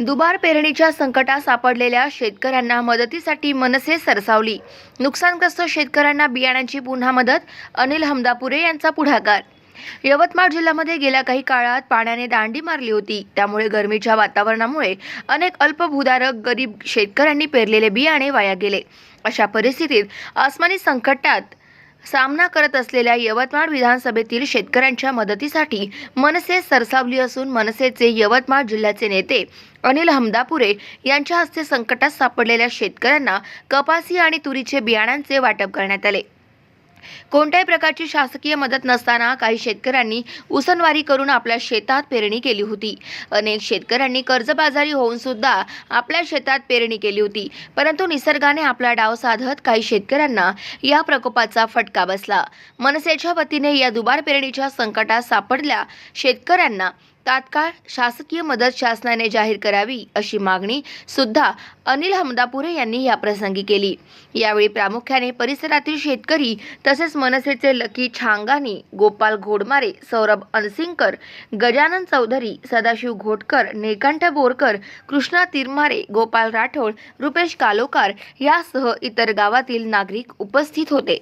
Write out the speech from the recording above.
दुबार पेरणीच्या संकटात सापडलेल्या शेतकऱ्यांना मदतीसाठी मनसे सरसावली. नुकसानग्रस्त शेतकऱ्यांना बियाण्यांची पुन्हा मदत अनिल हमदापुरे यांचा पुढाकार. यवतमाळ जिल्ह्यामध्ये गेल्या काही काळात पाण्याने दांडी मारली होती. त्यामुळे गरमीच्या वातावरणामुळे अनेक अल्पभूधारक गरीब शेतकऱ्यांनी पेरलेले बियाणे वाया गेले. अशा परिस्थितीत आसमानी संकटात सामना करत असलेल्या यवतमाळ विधानसभेतील शेतकऱ्यांच्या मदतीसाठी मनसे सरसावली असून मनसेचे यवतमाळ जिल्ह्याचे नेते अनिल हमदापुरे यांच्या हस्ते संकटात सापडलेल्या शेतकऱ्यांना कपासी आणि तुरीचे बियाणांचे वाटप करण्यात आले. कोणत्याही प्रकारची शासकीय मदत नसताना काही शेतकऱ्यांनी उसनवारी करून आपल्या शेतात पेरणी केली होती. अनेक शेतकऱ्यांनी कर्जबाजारी होऊन सुद्धा आपल्या शेतात पेरणी केली होती. परंतु निसर्गाने आपला डाव साधत काही शेतकऱ्यांना या प्रकोपाचा फटका बसला. मनसेच्या वतीने या दुबार पेरणीच्या संकटात सापडल्या शेतकऱ्यांना तात्काळ शासकीय मदत शासनाने जाहीर करावी अशी मागणी सुद्धा अनिल हमदापुरे यांनी या प्रसंगी केली. यावेळी प्रामुख्याने परिसरातील शेतकरी तसेच मनसेचे लकी छांगानी गोपाल घोडमारे सौरभ अनसिंगकर गजानन चौधरी सदाशिव घोटकर निळकंठ बोरकर कृष्णा तिरमारे गोपाल राठोड रुपेश कालोकार यासह इतर गावातील नागरिक उपस्थित होते.